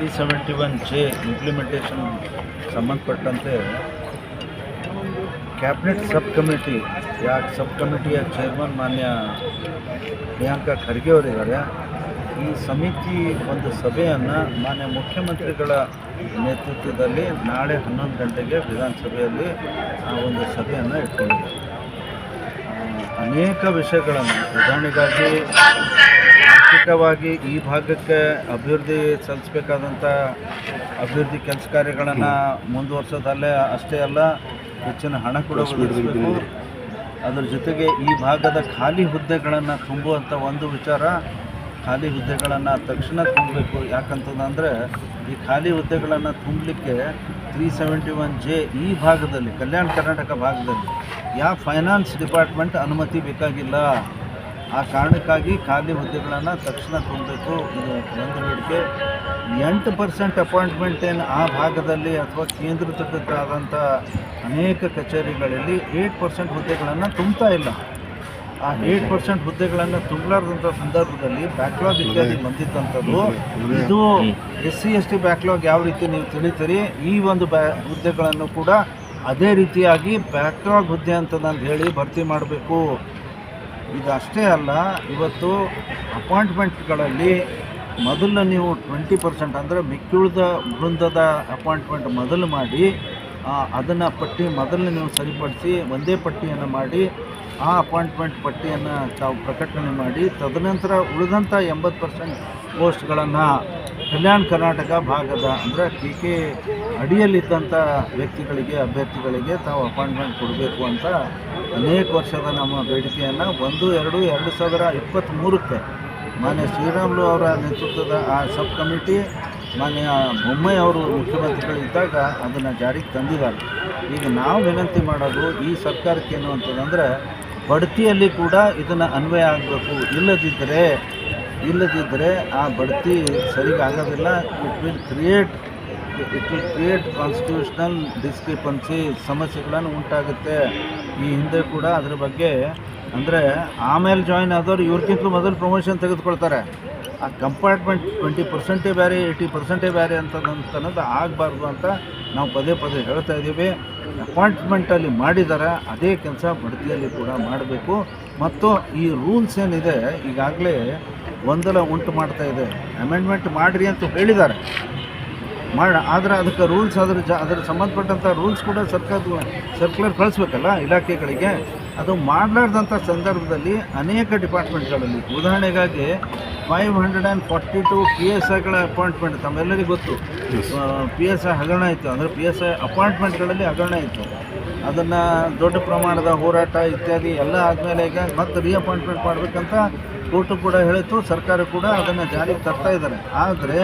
Three seventy one J implementation ಸಂಬಂಧಪಟ್ಟಂತೆ cabinet sub committee ಯಾ sub ಕಮಿಟಿಯ ಚೇರ್ಮನ್ ಮಾನ್ಯ ಪ್ರಿಯಾಂಕಾ ಖರ್ಗೆ ಅವರಿದ್ದಾರೆ. ಈ ಸಮಿತಿ ಒಂದು ಸಭೆಯನ್ನು ಮಾನ್ಯ ಮುಖ್ಯಮಂತ್ರಿಗಳ ನೇತೃತ್ವದಲ್ಲಿ ನಾಳೆ ಹನ್ನೊಂದು ಗಂಟೆಗೆ ವಿಧಾನಸಭೆಯಲ್ಲಿ ಆ ಒಂದು ಸಭೆಯನ್ನು ಇಟ್ಕೊಂಡಿದ್ದಾರೆ. ಅನೇಕ ವಿಷಯಗಳನ್ನು ಉದಾಹರಣೆಗಾಗಿ ಆರ್ಥಿಕವಾಗಿ ಈ ಭಾಗಕ್ಕೆ ಅಭಿವೃದ್ಧಿ ಸಲ್ಲಿಸಬೇಕಾದಂಥ ಅಭಿವೃದ್ಧಿ ಕೆಲಸ ಕಾರ್ಯಗಳನ್ನು ಮುಂದುವರ್ಸೋದಲ್ಲೇ ಅಷ್ಟೇ ಅಲ್ಲ ಹೆಚ್ಚಿನ ಹಣ ಕೂಡ ಒದಗಿಸಬೇಕು. ಅದರ ಜೊತೆಗೆ ಈ ಭಾಗದ ಖಾಲಿ ಹುದ್ದೆಗಳನ್ನು ತುಂಬುವಂಥ ಒಂದು ವಿಚಾರ ಖಾಲಿ ಹುದ್ದೆಗಳನ್ನು ತಕ್ಷಣ ತುಂಬಬೇಕು. ಯಾಕಂತಂದರೆ ಈ ಖಾಲಿ ಹುದ್ದೆಗಳನ್ನು ತುಂಬಲಿಕ್ಕೆ ತ್ರೀ ಸೆವೆಂಟಿ ಒನ್ ಜೆ ಈ ಭಾಗದಲ್ಲಿ ಕಲ್ಯಾಣ ಕರ್ನಾಟಕ ಭಾಗದಲ್ಲಿ ಯಾವ ಫೈನಾನ್ಸ್ ಡಿಪಾರ್ಟ್ಮೆಂಟ್ ಅನುಮತಿ ಬೇಕಾಗಿಲ್ಲ? ಆ ಕಾರಣಕ್ಕಾಗಿ ಖಾಲಿ ಹುದ್ದೆಗಳನ್ನು ತಕ್ಷಣ ತುಂಬಬೇಕು. ಇದು ಒಂದು ಬೇಡಿಕೆ ಎಂಟು ಪರ್ಸೆಂಟ್ ಅಪಾಯಿಂಟ್ಮೆಂಟ್ ಏನು ಆ ಭಾಗದಲ್ಲಿ ಅಥವಾ ಕೇಂದ್ರೀಕೃತವಾದಂಥ ಅನೇಕ ಕಚೇರಿಗಳಲ್ಲಿ ಏಯ್ಟ್ ಪರ್ಸೆಂಟ್ ಹುದ್ದೆಗಳನ್ನು ತುಂಬ್ತಾ ಇಲ್ಲ. ಆ ಏಟ್ ಪರ್ಸೆಂಟ್ ಹುದ್ದೆಗಳನ್ನು ತುಂಬಲಾರ್ದಂಥ ಸಂದರ್ಭದಲ್ಲಿ ಬ್ಯಾಕ್ಲಾಗ್ ಇತ್ಯಾದಿ ಬಂದಿದ್ದಂಥದ್ದು. ಇದು S C S T backlog ಯಾವ ರೀತಿ ನೀವು ತಿಳಿತೀರಿ? ಈ ಒಂದು ಬ್ಯಾ ಹುದ್ದೆಗಳನ್ನು ಕೂಡ ಅದೇ ರೀತಿಯಾಗಿ ಬ್ಯಾಕ್ಲಾಗ್ ಹುದ್ದೆ ಅಂತಂದು ಹೇಳಿ ಭರ್ತಿ ಮಾಡಬೇಕು. ಇದು ಅಷ್ಟೇ ಅಲ್ಲ, ಇವತ್ತು ಅಪಾಯಿಂಟ್ಮೆಂಟ್ಗಳಲ್ಲಿ ಮೊದಲು ನೀವು ಟ್ವೆಂಟಿ ಪರ್ಸೆಂಟ್ ಅಂದರೆ ಮಿಕ್ಕುಳಿದ ಬೃಂದದ ಅಪಾಯಿಂಟ್ಮೆಂಟ್ ಮೊದಲು ಮಾಡಿ ಅದನ್ನು ಪಟ್ಟಿ ಮೊದಲು ನೀವು ಸರಿಪಡಿಸಿ ಒಂದೇ ಪಟ್ಟಿಯನ್ನು ಮಾಡಿ, ಆ ಅಪಾಯಿಂಟ್ಮೆಂಟ್ ಪಟ್ಟಿಯನ್ನು ತಾವು ಪ್ರಕಟಣೆ ಮಾಡಿ, ತದನಂತರ ಉಳಿದಂಥ ಎಂಬತ್ತು ಪರ್ಸೆಂಟ್ ಪೋಸ್ಟ್ಗಳನ್ನು ಕಲ್ಯಾಣ ಕರ್ನಾಟಕ ಭಾಗದ ಅಂದರೆ ಟಿ ಕೆ ಅಡಿಯಲ್ಲಿದ್ದಂಥ ವ್ಯಕ್ತಿಗಳಿಗೆ, ಅಭ್ಯರ್ಥಿಗಳಿಗೆ ತಾವು ಅಪಾಯಿಂಟ್ಮೆಂಟ್ ಕೊಡಬೇಕು ಅಂತ ಅನೇಕ ವರ್ಷದ ನಮ್ಮ ಬೇಡಿಕೆಯನ್ನು ಒಂದು, ಎರಡು ಎರಡು ಸಾವಿರ ಇಪ್ಪತ್ತ್ಮೂರಕ್ಕೆ ಮಾನ್ಯ ಶ್ರೀರಾಮುಲು ಅವರ ನೇತೃತ್ವದ ಆ ಸಬ್ ಕಮಿಟಿ ಮಾನ್ಯ ಬೊಮ್ಮಾಯಿ ಅವರು ಮುಖ್ಯಮಂತ್ರಿಗಳಿದ್ದಾಗ ಅದನ್ನು ಜಾರಿಗೆ ತಂದಿದ್ದಾರೆ. ಈಗ ನಾವು ವಿನಂತಿ ಮಾಡೋದು ಈ ಸರ್ಕಾರಕ್ಕೆ ಏನು ಅಂತಂದರೆ ಬಡ್ತಿಯಲ್ಲಿ ಕೂಡ ಇದನ್ನು ಅನ್ವಯ ಆಗಬೇಕು. ಇಲ್ಲದಿದ್ದರೆ ಇಲ್ಲದಿದ್ದರೆ ಆ ಬಡ್ತಿ ಸರಿಗಾಗೋದಿಲ್ಲ. It will create it will create constitutional discrepancy ಸಮಸ್ಯೆಗಳನ್ನು ಉಂಟಾಗುತ್ತೆ. ಈ ಹಿಂದೆ ಕೂಡ ಅದ್ರ ಬಗ್ಗೆ ಅಂದರೆ ಆಮೇಲೆ ಜಾಯಿನ್ ಆದವ್ರು ಇವ್ರಿಗಿಂತಲೂ ಮೊದಲು ಪ್ರಮೋಷನ್ ತೆಗೆದುಕೊಳ್ತಾರೆ. ಆ ಕಂಪಾರ್ಟ್ಮೆಂಟ್ ಟ್ವೆಂಟಿ ಪರ್ಸೆಂಟೇ ಬೇರೆ ಏಯ್ಟಿ ಪರ್ಸೆಂಟೇ ಬೇರೆ ಅಂತ ಅನ್ನೋದು ಆಗಬಾರ್ದು ಅಂತ ನಾವು ಪದೇ ಪದೇ ಹೇಳ್ತಾ ಇದ್ದೀವಿ. ಅಪಾಯಿಂಟ್ಮೆಂಟಲ್ಲಿ ಮಾಡಿದ್ದಾರೆ ಅದೇ ಕೆಲಸ ಬಡ್ತಿಯಲ್ಲಿ ಕೂಡ ಮಾಡಬೇಕು. ಮತ್ತು ಈ ರೂಲ್ಸ್ ಏನಿದೆ, ಈಗಾಗಲೇ ಗೊಂದಲ ಉಂಟು ಮಾಡ್ತಾ ಇದೆ. ಅಮೆಂಡ್ಮೆಂಟ್ ಮಾಡಿರಿ ಅಂತ ಹೇಳಿದ್ದಾರೆ. ಮಾಡ ಆದರೆ ಅದಕ್ಕೆ ರೂಲ್ಸ್ ಅದ್ರ ಜ ಅದರ ಸಂಬಂಧಪಟ್ಟಂಥ ರೂಲ್ಸ್ ಕೂಡ ಸರ್ಕಾರದ ಸರ್ಕ್ಯುಲರ್ ಕಳಿಸ್ಬೇಕಲ್ಲ ಇಲಾಖೆಗಳಿಗೆ. ಅದು ಮಾಡಲಾರ್ದಂಥ ಸಂದರ್ಭದಲ್ಲಿ ಅನೇಕ ಡಿಪಾರ್ಟ್ಮೆಂಟ್ಗಳಲ್ಲಿ ಉದಾಹರಣೆಗಾಗಿ five hundred and forty two P S ಐಗಳ appointment ತಮ್ಮೆಲ್ಲರಿಗೂ ಗೊತ್ತು. ಪಿ ಎಸ್ ಐ ಹಗರಣ ಇತ್ತು ಅಂದರೆ ಪಿ ಎಸ್ ಐ ಅಪಾಯಿಂಟ್ಮೆಂಟ್ಗಳಲ್ಲಿ ಹಗರಣ ಇತ್ತು ಅದನ್ನು ದೊಡ್ಡ ಪ್ರಮಾಣದ ಹೋರಾಟ ಇತ್ಯಾದಿ ಎಲ್ಲ ಆದಮೇಲೆ ಈಗ ಮತ್ತೆ ರೀಅಪಾಯಿಂಟ್ಮೆಂಟ್ ಮಾಡಬೇಕಂತ ಕೋರ್ಟು ಕೂಡ ಹೇಳಿತು ಸರ್ಕಾರ ಕೂಡ ಅದನ್ನು ಜಾರಿಗೆ ತರ್ತಾ ಇದ್ದಾರೆ. ಆದರೆ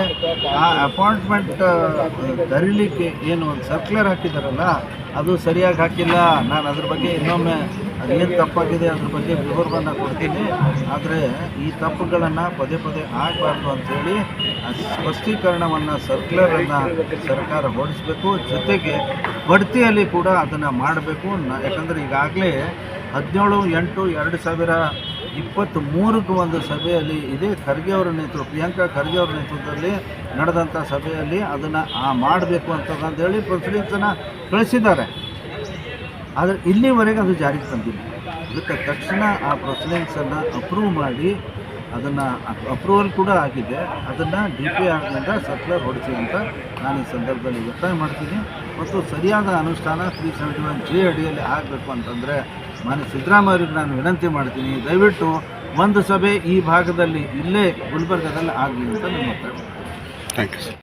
ಆ ಅಪಾಯಿಂಟ್ಮೆಂಟ್ ತರೀಲಿಕ್ಕೆ ಏನು ಒಂದು ಸರ್ಕ್ಯುಲರ್ ಹಾಕಿದ್ದಾರಲ್ಲ ಅದು ಸರಿಯಾಗಿ ಹಾಕಿಲ್ಲ. ನಾನು ಅದ್ರ ಬಗ್ಗೆ ಇನ್ನೊಮ್ಮೆ ಅದೇನು ತಪ್ಪಾಗಿದೆ ಅದ್ರ ಬಗ್ಗೆ ವಿವರವನ್ನು ಕೊಡ್ತೀನಿ. ಆದರೆ ಈ ತಪ್ಪುಗಳನ್ನು ಪದೇ ಪದೇ ಆಗಬಾರ್ದು ಅಂಥೇಳಿ ಸ್ಪಷ್ಟೀಕರಣವನ್ನು ಸರ್ಕ್ಯುಲರನ್ನು ಸರ್ಕಾರ ಹೊರಡಿಸ್ಬೇಕು. ಜೊತೆಗೆ ಬಡ್ತಿಯಲ್ಲಿ ಕೂಡ ಅದನ್ನು ಮಾಡಬೇಕು. ಯಾಕಂದರೆ ಈಗಾಗಲೇ ಹದಿನೇಳು ಎಂಟು ಎರಡು ಸಾವಿರ ಇಪ್ಪತ್ತ್ ಮೂರಕ್ಕೆ ಒಂದು ಸಭೆಯಲ್ಲಿ ಇದೇ. ಖರ್ಗೆ ಅವರ ನೇತೃತ್ವ, ಪ್ರಿಯಾಂಕಾ ಖರ್ಗೆ ಅವರ ನೇತೃತ್ವದಲ್ಲಿ ನಡೆದಂಥ ಸಭೆಯಲ್ಲಿ ಅದನ್ನು ಮಾಡಬೇಕು ಅಂತಂದೇಳಿ ಪ್ರೊಸೀಡಿಂಗ್ಸನ್ನು ಕಳಿಸಿದ್ದಾರೆ. ಆದರೆ ಇಲ್ಲಿವರೆಗೆ ಅದು ಜಾರಿಗೆ ತಂದಿಲ್ಲ ಅದಕ್ಕೆ ತಕ್ಷಣ ಆ ಪ್ರೊಸೀಡಿಂಗ್ಸನ್ನು ಅಪ್ರೂವ್ ಮಾಡಿ ಅದನ್ನು ಅಪ್ರೂವಲ್ ಕೂಡ ಆಗಿದೆ. ಅದನ್ನು ಡಿ ಪಿ ಆರ್ನಿಂದ ಸರ್ಕ್ಯುಲರ್ ಹೊಡಿಸಿ ಅಂತ ನಾನು ಈ ಸಂದರ್ಭದಲ್ಲಿ ಒತ್ತಾಯ ಮಾಡ್ತೀನಿ. ಮತ್ತು ಸರಿಯಾದ ಅನುಷ್ಠಾನ ತ್ರೀ ಸೆವೆಂಟಿ ಒನ್ ಜಿ ಅಡಿಯಲ್ಲಿ ಆಗಬೇಕು ಅಂತಂದರೆ ಮಾನ್ಯ ಸಿದ್ದರಾಮಯ್ಯವ್ರಿಗೆ ನಾನು ವಿನಂತಿ ಮಾಡ್ತೀನಿ. ದಯವಿಟ್ಟು ಒಂದು ಸಭೆ ಈ ಭಾಗದಲ್ಲಿ ಇಲ್ಲೇ ಗುಲ್ಬರ್ಗದಲ್ಲಿ ಆಗಲಿ ಅಂತ ನಾನು ಒತ್ತಾಯ. ಮಾಡ್ತೀನಿ ಥ್ಯಾಂಕ್ ಯು